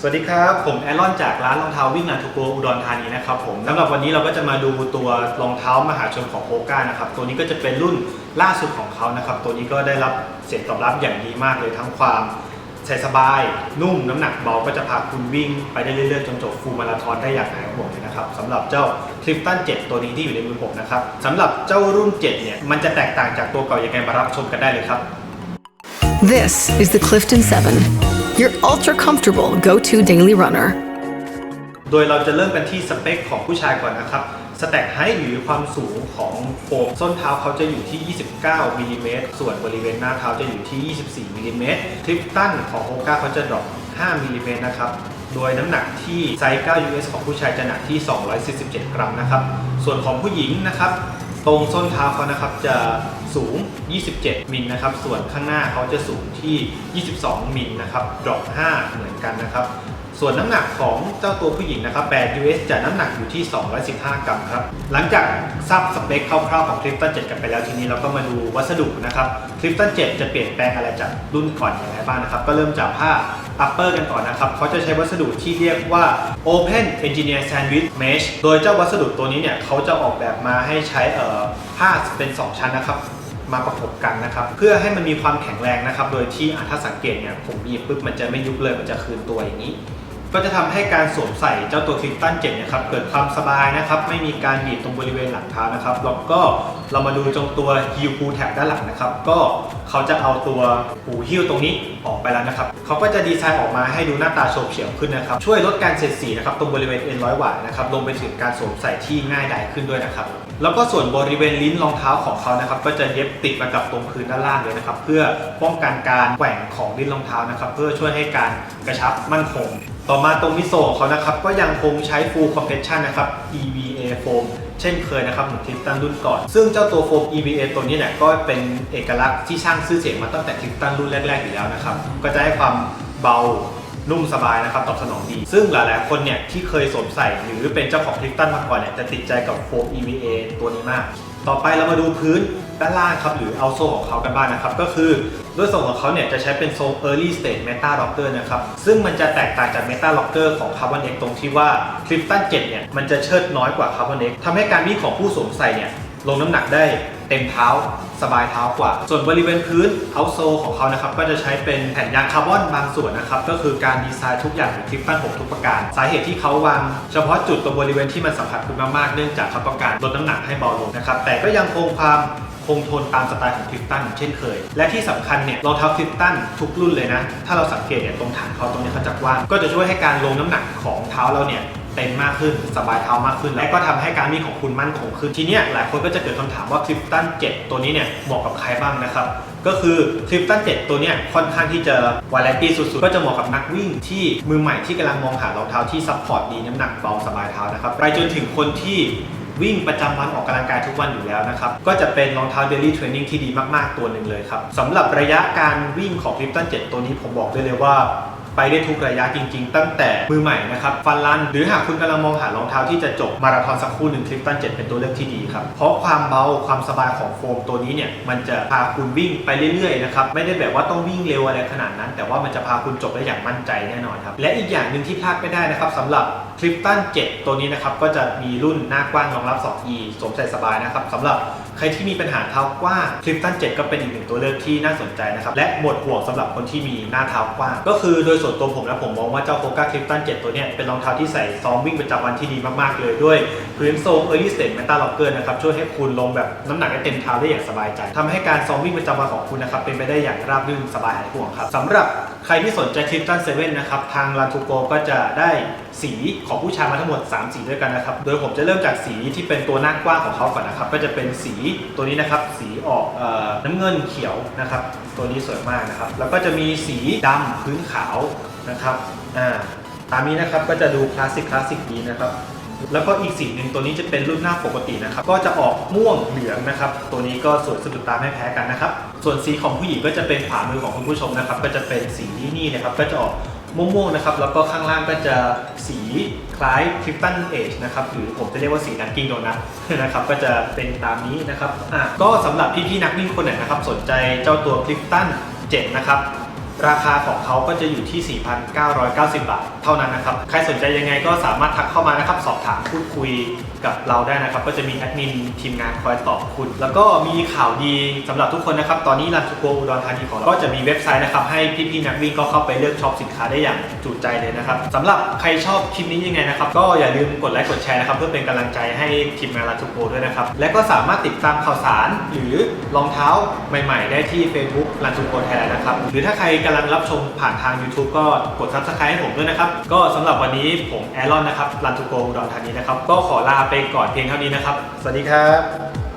สวัสดีครับ ผมแอรอนจากร้านรองเท้าวิ่งงานทูโกอุดรธานีนะครับผมสำหรับวันนี้เราก็จะมาดูตัวรองเท้ามหาชนของโฮก้านะครับตัวนี้ก็จะเป็นรุ่นล่าสุดของเขานะครับตัวนี้ก็ได้รับเสียงตอบรับอย่างดีมากเลยทั้งความใส่สบาย นุ่มน้ำหนักเบาก็จะพาคุณวิ่งไปได้เรื่อยๆจนจบฟูลมาราธอนได้อย่างหายห่วงเลยนะครับสำหรับเจ้าคลิฟตัน7ตัวนี้ที่อยู่ในมือผมนะครับสำหรับเจ้ารุ่น7เนี่ยมันจะแตกต่างจากตัวเก่ายังไงมารับชมกันได้เลยครับ This is the Clifton 7, your ultra comfortable go to daily runner. โดยเราจะเริ่มกันที่สเปคของผู้ชายก่อนนะครับสแต็กไฮหรือความสูงของโฟมส้นเท้าเขาจะอยู่ที่ 29มิลลิเมตรส่วนบริเวณหน้าเท้าจะอยู่ที่ 24มิลลิเมตรคลิปตันของโฮก้าเขาจะดรอป5มิลลิเมตรนะครับโดยน้ำหนักที่ไซส์9 US ของผู้ชายจะหนักที่ 247 กรัมนะครับ ส่วนของผู้หญิงนะครับ ตรงส้นเท้าเขานะครับจะสูง 27 มิลนะครับ ส่วนข้างหน้าเขาจะสูงที่ 22 มิลนะครับดรอป5เหมือนกันนะครับ ส่วนน้ำหนักของเจ้าตัวผู้หญิงนะครับ 8 US จะน้ำหนักอยู่ที่ 215 กรัมครับ หลังจากทราบสเปคคร่าวๆของคลิปตัน7กันไปแล้วทีนี้เราก็มาดูวัสดุนะครับคลิปตัน7จะเปลี่ยนแปลงอะไรจากรุ่นก่อนอย่างไรบ้างนะครับ ก็เริ่มจากผ้า upper กันก่อนนะครับเขาจะใช้วัสดุที่เรียกว่า open engineer sandwich mesh โดยเจ้าวัสดุตัวนี้เนี่ยเขาจะออกแบบมาให้ใช้เอ่อผ้าเป็น 2 ชั้นนะครับมาประกบกันนะครับ เพื่อให้มันมีความแข็งแรงนะครับ โดยที่ถ้าสังเกตเนี่ยผมบีบปุ๊บมันจะไม่ยุบเลยมันจะคืนตัวอย่างนี้ ก็จะทำให้การสวมใส่เจ้าตัวคลิปตันเจ็เนี่ยครับเกิดความสบายนะครับ ไม่มีการบีบตรงบริเวณหลังเท้านะครับแล้วก็เรามาดูตรงตัวฮิลพูแท็บด้านหลังนะครับ ก็ เขาจะเอาตัวหูฮิลตรงนี้ออกไปแล้วนะครับเขาก็จะดีไซน์ออกมาให้ดูหน้าตาโฉบเฉี่ยวขึ้นนะครับ ช่วยลดการเสียดสีนะครับตรงบริเวณเอ็นร้อยหวายนะครับรวมไปถึงการสวมใส่ที่ง่ายดายขึ้นด้วยนะครับ แล้วก็ส่วนบริเวณลิ้นรองเท้าของเขานะครับก็จะเย็บติดมากับตรงพื้นด้านล่างเลยนะครับ เพื่อป้องกันการแกว่งของลิ้นรองเท้านะครับ เพื่อช่วยให้การกระชับมั่นคง ต่อมาตรงมิโซะของเขานะครับ ก็ยังคงใช้ full compression นะครับ EVA foam เช่นเคยนะครับเหมือนคลิปตันรุ่นก่อน ซึ่งเจ้าตัวโฟม EVA ตัวนี้เนี่ยก็เป็นเอกลักษณ์ที่สร้างชื่อเสียงมาตั้งแต่คลิปตันรุ่นแรกๆอยู่แล้วนะครับ ก็จะให้ความเบานุ่มสบายนะครับตอบสนองดี ซึ่งหลายๆคนเนี่ยที่เคยสวมใส่หรือเป็นเจ้าของคลิปตันมาก่อนเนี่ยจะติดใจกับโฟม EVA ตัวนี้มาก ต่อไปเรามาดูพื้นด้านล่างครับหรือเอาโซของเขากันบ้างนะครับ ก็คือด้วยทรงของเขาเนี่ยจะใช้เป็นทรง early stage meta rocker นะครับ ซึ่งมันจะแตกต่างจาก meta rocker ของ Carbon X ตรงที่ว่า Clifton 7เนี่ยมันจะเชิดน้อยกว่า Carbon X ทำให้การวิ่งของผู้สวมใส่เนี่ยลงน้ำหนักได้ เต็มเท้าสบายเท้ากว่า ส่วนบริเวณพื้นเอาโซของเขานะครับก็จะใช้เป็นแผ่นยางคาร์บอนบางส่วนนะครับก็คือการดีไซน์ทุกอย่างของคลิปตัน6ทุกประการ สาเหตุที่เขาวางเฉพาะจุดตรงบริเวณที่มันสัมผัสคุณมากๆเนื่องจากเขาต้องการลดน้ำหนักให้เบาลงนะครับแต่ก็ยังคงความคงทนตามสไตล์ของคลิปตันเช่นเคย และที่สำคัญเนี่ยรองเท้าคลิปตันทุกรุ่นเลยนะ ถ้าเราสังเกตเนี่ยตรงฐานเขาตรงนี้เขาจะกว้าง ก็จะช่วยให้การลงน้ำหนักของเท้าเราเนี่ย เต็มมากขึ้นสบายเท้ามากขึ้น และก็ทำให้การวิ่งของคุณมั่นคงขึ้นทีเนี้ยหลายคนก็จะเกิดคำถามว่าคลิปตัน7ตัวนี้เนี่ยเหมาะกับใครบ้างนะครับก็คือคลิปตัน7ตัวเนี้ยค่อนข้างที่จะวาไรตี้สุดๆ ก็จะเหมาะกับนักวิ่งที่มือใหม่ที่กำลังมองหารองเท้าที่ซัพพอร์ตดีน้ำหนักเบาสบายเท้านะครับไปจนถึงคนที่วิ่งประจำวันออกกำลังกายทุกวันอยู่แล้วนะครับ ก็จะเป็นรองเท้า daily training ที่ดีมาก ๆ ตัวหนึ่งเลยครับสำหรับระยะการวิ่งของคลิปตัน7ตัวนี้ผมบอกได้เลยว่า ไปได้ทุกระยะจริง ๆ ตั้งแต่มือใหม่นะครับฟันลัน หรือหากคุณกำลังมองหารองเท้าที่จะจบมาราธอนสักคู่หนึ่งคลิปตัน7เป็นตัวเลือกที่ดีครับ เพราะความเบาความสบายของโฟมตัวนี้เนี่ยมันจะพาคุณวิ่งไปเรื่อยๆนะครับไม่ได้แบบว่าต้องวิ่งเร็วอะไรขนาดนั้น แต่ว่ามันจะพาคุณจบได้อย่างมั่นใจแน่นอนครับและอีกอย่างหนึ่งที่พลาดไม่ได้นะครับสำหรับคลิปตัน7ตัวนี้นะครับก็จะมีรุ่นหน้ากว้างรองรับ 2E สวมใส่สบายนะครับสำหรับ ใครที่มีปัญหาเท้ากว้างคลิฟตัน7ก็เป็นอีกหนึ่งตัวเลือกที่น่าสนใจนะครับ และหมดห่วงสำหรับคนที่มีหน้าเท้ากว้าง ก็คือโดยส่วนตัวผมแล้วผมมองว่าเจ้าโฟก้าคลิฟตัน7ตัวเนี้ยเป็นรองเท้าที่ใส่ซ้อมวิ่งประจำวันที่ดีมากๆเลยด้วยพื้นทรง Early Stage Meta Locker นะครับช่วยให้คุณลงแบบน้ำหนักได้เต็มเท้าได้อย่างสบายใจทำให้การซ้อมวิ่งประจำวันของคุณนะครับเป็นไปได้อย่างราบรื่นสบายหายห่วงครับสำหรับใครที่สนใจคลิฟตัน7นะครับทางลานทูโกก็จะได้ สีของผู้ชายมาทั้งหมด 3 สีด้วยกันนะครับ โดยผมจะเริ่มจากสีที่เป็นตัวหน้ากว้างของเขาก่อนนะครับ ก็จะเป็นสีตัวนี้นะครับ สีออกออน้ำเงินเขียวนะครับ ตัวนี้สวยมากนะครับ แล้วก็จะมีสีดำพื้นขาวนะครับ อ่า ตามนี้นะครับก็จะดูคลาสสิกคลาสสิกดีนะครับแล้วก็อีกสีหนึ่งตัวนี้จะเป็นรุ่นหน้าปกตินะครับ ก็จะออกม่วงเหลืองนะครับ ตัวนี้ก็สวยสะดุดตาไม่แพ้กันนะครับ ส่วนสีของผู้หญิงก็จะเป็นขวามือของคุณผู้ชมนะครับ ก็จะเป็นสีนี่นะครับ ก็จะออก ม่วงๆนะครับ แล้วก็ข้างล่างก็จะสีคล้ายคลิฟตันเอจนะครับ หรือผมจะเรียกว่าสีนักกิ้งโดนัทนะครับ ก็จะเป็นตามนี้นะครับอะก็สำหรับพี่ๆนักวิ่งคนไหนนะครับ สนใจเจ้าตัวคลิฟตัน7นะครับราคาของเขาก็จะอยู่ที่ 4,990 บาท เท่านั้นนะครับ ใครสนใจยังไงก็สามารถทักเข้ามานะครับ สอบถามพูดคุยกับเราได้นะครับ ก็จะมีแอดมินทีมงานคอยตอบคุณ แล้วก็มีข่าวดีสำหรับทุกคนนะครับ ตอนนี้รันทูโกอุดรธานีของเราก็จะมีเว็บไซต์นะครับ ให้พี่ๆนักวิ่งก็เข้าไปเลือกช็อปสินค้าได้อย่างจุใจเลยนะครับสำหรับใครชอบคลิปนี้ยังไงนะครับ ก็อย่าลืมกดไลค์กดแชร์นะครับ เพื่อเป็นกำลังใจให้ทีมงานรันทูโกด้วยนะครับ และก็สามารถติดตามข่าวสารหรือรองเท้าใหม่ ๆ ได้ที่ Facebook รันทูโกไทยแลนด์นะครับ หรือถ้าใครกำลังรับชมผ่านทาง YouTube ก็กด Subscribe ให้ผมด้วยนะครับ ก็สำหรับวันนี้ผมแอรอนนะครับรันทูโกอุดรธานีนะครับก็ขอลาไปก่อนเพียงเท่านี้นะครับ สวัสดีครับ